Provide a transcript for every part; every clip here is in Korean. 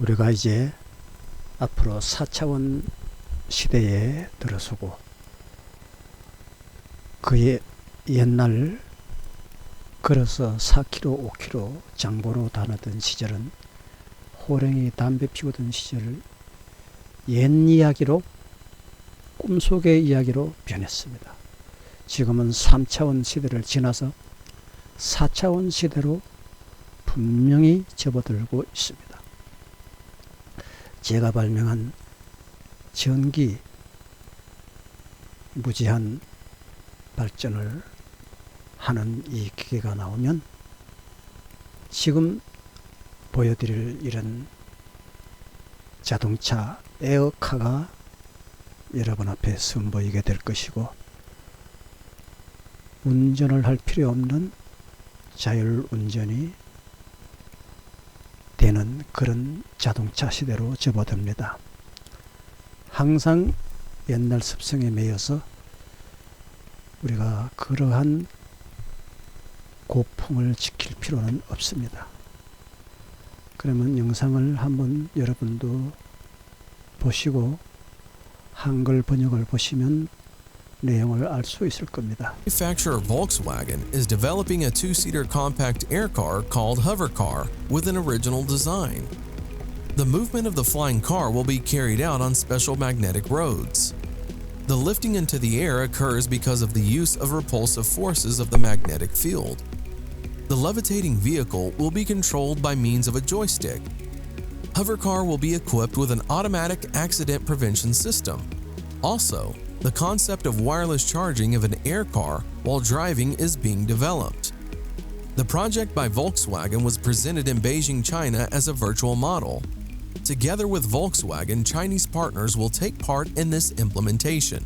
우리가 이제 앞으로 4차원 시대에 들어서고 그의 옛날 걸어서 4km, 5km 장보러 다녔던 시절은 호랭이 담배 피우던 시절 옛 이야기로 꿈속의 이야기로 변했습니다. 지금은 3차원 시대를 지나서 4차원 시대로 분명히 접어들고 있습니다. 제가 발명한 전기 무제한 발전을 하는 이 기계가 나오면 지금 보여드릴 이런 자동차 에어카가 여러분 앞에 선보이게 될 것이고 운전을 할 필요 없는 자율 운전이 되는 그런 자동차 시대로 접어듭니다. 항상 옛날 습성에 매여서 우리가 그러한 고풍을 지킬 필요는 없습니다. 그러면 영상을 한번 여러분도 보시고 한글 번역을 보시면 내용을 알 수 있을 겁니다. Manufacturer Volkswagen is developing a two seater compact air car called Hovercar with an original design. The movement of the flying car will be carried out on special magnetic roads. The lifting into the air occurs because of the use of repulsive forces of the magnetic field. The levitating vehicle will be controlled by means of a joystick. Hovercar will be equipped with an automatic accident prevention system. also, the concept of wireless charging of an air car while driving is being developed. The project by Volkswagen was presented in Beijing, China as a virtual model. Together with Volkswagen, Chinese partners will take part in this implementation.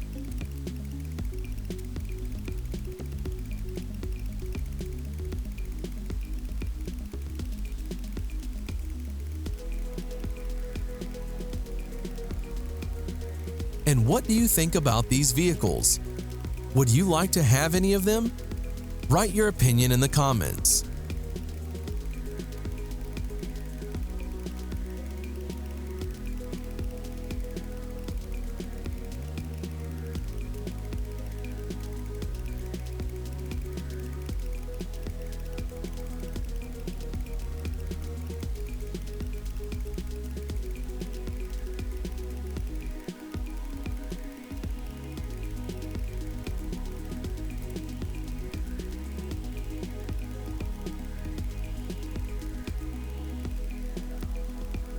And what do you think about these vehicles? Would you like to have any of them? Write your opinion in the comments.